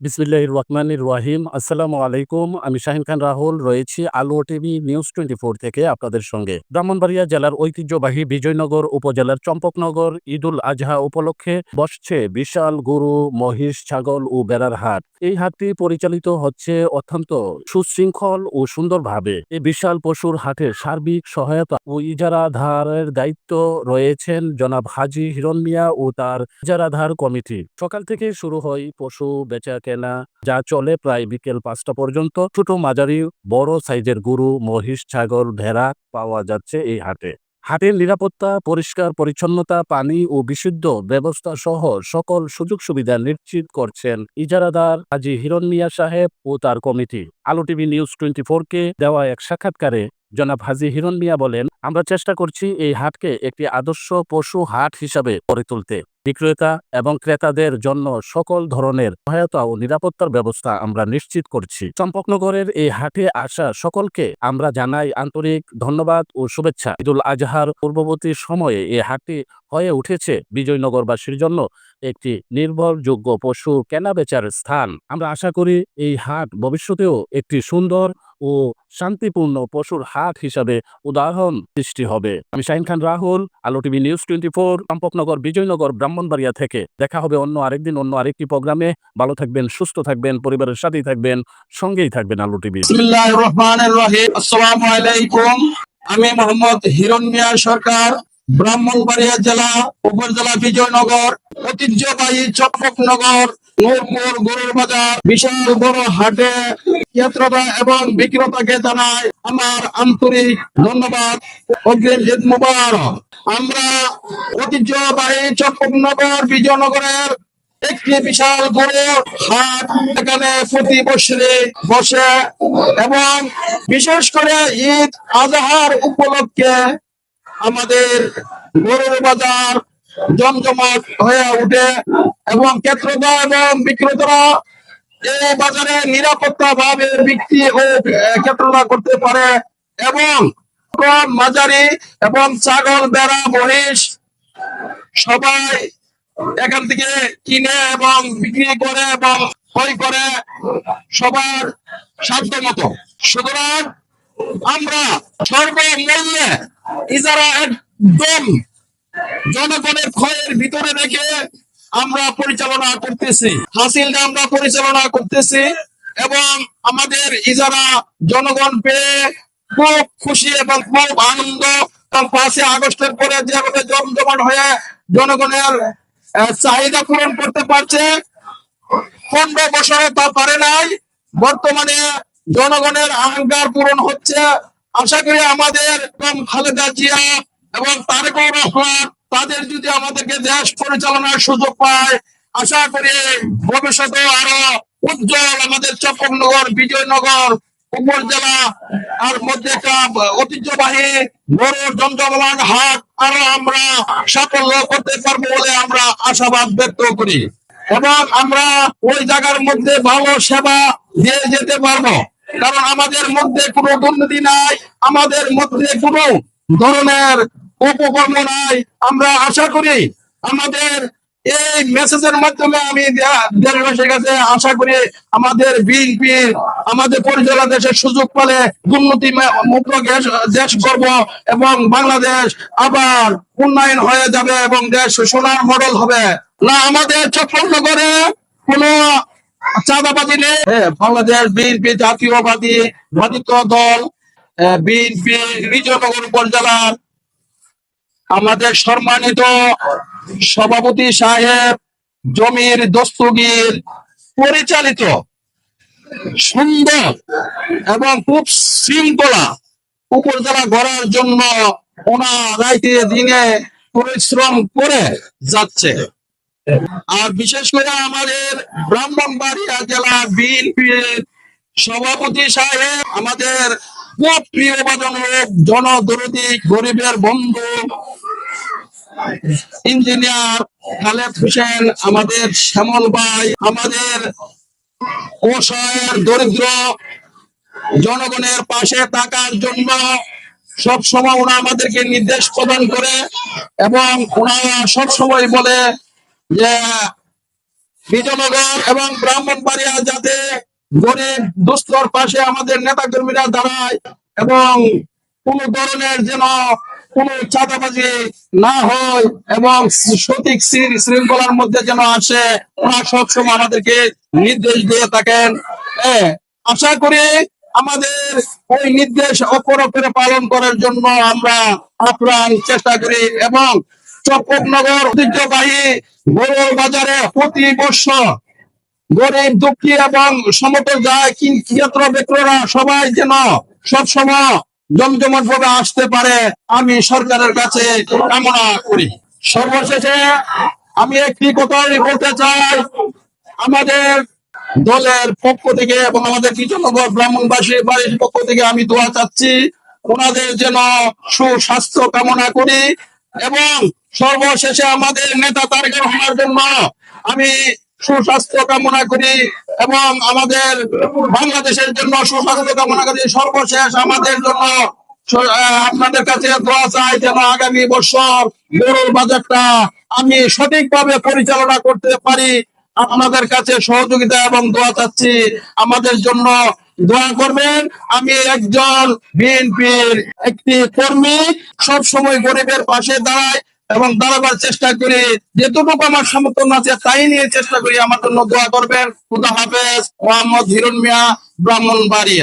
বিসমিল্লাহ রহমানির রাহিম। আসসালামু আলাইকুম, আমি শাহিন খান রাহুল, রয়েছি আলো টিভি নিউজ টোয়েন্টি ফোর থেকে আপনাদের সঙ্গে। ব্রাহ্মণবাড়িয়া জেলার ঐতিহ্যবাহী বিজয়নগর উপজেলার চম্পকনগর ঈদুল আজহা উপলক্ষে বসছে বিশাল গরু, মহিষ, ছাগল ও বেড়ার হাট। এই হাটটি পরিচালিত হচ্ছে অত্যন্ত সুশৃঙ্খল ও সুন্দরভাবে। এই বিশাল পশুর হাটের সার্বিক সহায়তা ও ইজারাধারের দায়িত্ব রয়েছেন জনাব হাজি হিরণ মিয়া ও তার ইজারাধার কমিটি। সকাল থেকে শুরু হয় পশু বেচা কেনা, যা চলে প্রায় বিকেল পাঁচটা পর্যন্ত। ছোট মাঝারি, বড় সাইজের গরু, মহিষ, ছাগল, ভেড়া পাওয়া যাচ্ছে এই হাটে। হাটের নিরাপত্তা, পরিষ্কার পরিচ্ছন্নতা, পানি ও বিশুদ্ধ ব্যবস্থা সহ সকল সুযোগ সুবিধা নিশ্চিত করছেন ইজারাদার হাজি হিরণ মিয়া সাহেব ও তার কমিটি। আলো টিভি নিউজ টোয়েন্টি কে দেওয়া এক সাক্ষাৎকারে জনাব হাজি হিরণ মিয়া বলেন, আমরা চেষ্টা করছি এই হাটকে একটি আদর্শ পশু হাট হিসাবে গড়ে তুলতে। বিক্রেতা এবং ক্রেতাদের জন্য সকল ধরনের সহায়তা ও নিরাপত্তার ব্যবস্থা আমরা নিশ্চিত করছি। চম্পকনগরের এই হাটে আসা সকলকে আমরা জানাই আন্তরিক ধন্যবাদ ও শুভেচ্ছা। ঈদুল আজহার পূর্ববর্তী সময়ে এই হাটটি হয়ে উঠেছে। বিজয়নগরবাসীর জন্য একটি নির্ভরযোগ্য পশু কেনাবেচার স্থান। আমরা আশা করি এই হাট ভবিষ্যতেও একটি সুন্দর ও শান্তিপূর্ণ পশুর হাট হিসাবে উদাহরণ সৃষ্টি হবে। আমি Shahin Khan Rahul, Alo TV news twenty four, Champaknagar, Bijoynagar Brahmanbaria থেকে। দেখা হবে অন্য আরেকদিন, অন্য আরেকটি প্রোগ্রামে। ভালো থাকবেন, সুস্থ থাকবেন, পরিবারের সাথেই থাকবেন, সঙ্গেই থাকবেন আলো টিভি। আমি মোহাম্মদ হিরণ মিয়া সরকার, ব্রাহ্মণবাড়িয়া জেলা, উপজেলা বিজয়নগর, ঐতিহ্যবাহী চম্পকনগর নূরপুর গরুর বাজার, বিশাল বড় হাটে ক্রেতা এবং বিক্রেতাকে জানাই আমার আন্তরিক ধন্যবাদ। অগ্রিম ঈদ মুবারক। আমরা ঐতিহ্যবাহী চম্পকনগর বিজয়নগরের একটি বিশাল বড় হাট এখানে প্রতি বছরে বসে এবং বিশেষ করে ঈদ আজহার উপলক্ষে আমাদের গরুর বাজার জমজমাট হয়ে ওঠে এবং ক্রেতা এবং বিক্রেতারা এই বাজারে নিরাপত্তা ভাবে বিক্রি ও ক্রেতা করতে পারে এবং কম, মাঝারি এবং ছাগল, বেড়া, মহিষ সবাই এখান থেকে কিনে এবং বিক্রি করে এবং ক্রয় করে সবার সাধ্য মতো। সুতরাং আমরা সর্বমূল্যে ইজারা একদম জনগণের ক্ষয়ের ভিতরে রেখে আমরা পরিচালনা করতেছি। হাসিলটা আমরা পরিচালনা করতেছি এবং আমাদের ইজারা জনগণ পেয়ে খুব খুশি এবং খুব আনন্দ। এবং পাঁচই আগস্টের পরে যেভাবে জমজমাট হয়ে জনগণের চাহিদা পূরণ করতে পারছে, পনেরো বছরে তা পারে নাই। বর্তমানে জনগণের আহ্বান পূরণ হচ্ছে। আশা করি আমাদের এবং খালেদা জিয়া এবং তারেকুর রহমান তাদের যদি আমাদেরকে দেশ পরিচালনার সুযোগ পায়, আশা করি ভবিষ্যতে আরও উজ্জ্বল আমাদের চম্পকনগর বিজয়নগর উপজেলা আর মধ্যে ঐতিহ্যবাহী বড় জমজমান হাট আরও আমরা সাফল্য করতে পারব বলে আমরা আশাবাদ ব্যক্ত করি। এবং আমরা ওই জায়গার মধ্যে ভালো সেবা দিয়ে যেতে পারব। কারণ আমাদের মধ্যে কোনো দুর্নীতি নাই, আমাদের মধ্যে কোনো ধরনের উপকর্ম নাই। আমরা আশা করি আমাদের এই মেসেজের মাধ্যমে আমি দেশবাসীর কাছে আশা করি আমাদের বিএনপি আমাদের পরিচালনা দেশের সুযোগ পেলে মে- মুক্ত দেশ- করব এবং বাংলাদেশ আবার উন্নয়ন হয়ে যাবে এবং দেশ সোনার মডেল হবে। না, আমাদের চট্টগ্রামে কোনো চাঁদাবাজি নেই। বাংলাদেশ বিএনপি জাতীয়বাদী বাদিত দল বিএনপি বিজয়নগর উপজেলার আমাদের সম্মানিত সভাপতি সাহেব, জমির দস্তগির, পরিচালিত সুন্দর এবং খুব শৃঙ্খলা উপজেলা গড়ার জন্য ওনা রাইতে দিনে পরিশ্রম করে যাচ্ছে। আর বিশেষ করে আমাদের ব্রাহ্মণবাড়িয়া জেলা বিএনপির সভাপতি সাহেব, আমাদের প্রিয় গরিবের বন্ধু। ইঞ্জিনিয়ার খালেদ আমাদের শ্যামল ভাই, আমাদের অসহায়ের দরিদ্র জনগণের পাশে থাকার জন্য সব সময় ওরা আমাদেরকে নির্দেশ প্রদান করে এবং ওনারা সব সময় বলে যে, বিজয়নগর এবং ব্রাহ্মণবাড়িয়া যাতে গরিব দুস্তর পাশে আমাদের নেতা কর্মীরা দাঁড়ায় এবং কোন ধরনের যেন কোন চাঁদাবাজি না হয় এবং সঠিক শৃঙ্খলার মধ্যে যেন আসে, ওনারা সবসময় আমাদেরকে নির্দেশ দিয়ে থাকেন। আশা করি আমাদের ওই নির্দেশ অপরপরে পালন করার জন্য আমরা আপ্রাণ চেষ্টা করি এবং চপ্পকনগর ঐতিহ্যবাহী গরুর বাজারে প্রতি বছর গরিব দুঃখী এবং সমতল যায় ক্ষেত্র বিক্রয়রা সবাই যেন সবসময় জমজমাট ভাবে আসতে পারে, আমি সরকারের কাছে কামনা করি। সর্বশেষে আমি একটি কথাই বলতে চাই, আমাদের দলের পক্ষ থেকে এবং আমাদের কৃষ্ণনগর ব্রাহ্মণবাসী বাড়ির পক্ষ থেকে আমি দোয়া চাচ্ছি, ওনাদের যেন সুস্বাস্থ্য কামনা করি এবং সর্বশেষে আমাদের নেতা তারেক রহমানের জন্য আমি সুস্বাস্থ্য কামনা করি এবং আমাদের বাংলাদেশের জন্য সুস্বাস্থ্য কামনা করি সর্বশেষ আমাদের জন্য আপনাদের কাছে দোয়া চাই যেন আগামী বছর গরুর বাজারটা আমি সঠিকভাবে পরিচালনা করতে পারি। আপনাদের কাছে সহযোগিতা এবং দোয়া চাচ্ছি। আমাদের জন্য দোয়া করবেন। আমি একজন বিএনপির একটি কর্মী, সবসময় গরিবের পাশে দাঁড়াই। এবং দাঁড়াবার চেষ্টা করি। যেটুকু আমার সমর্থন আছে, তাই নিয়ে চেষ্টা করি। আমার জন্য দোয়া করবেন। খুদা হাফেজ। মোহাম্মদ হিরণ মিয়া, ব্রাহ্মণবাড়িয়া।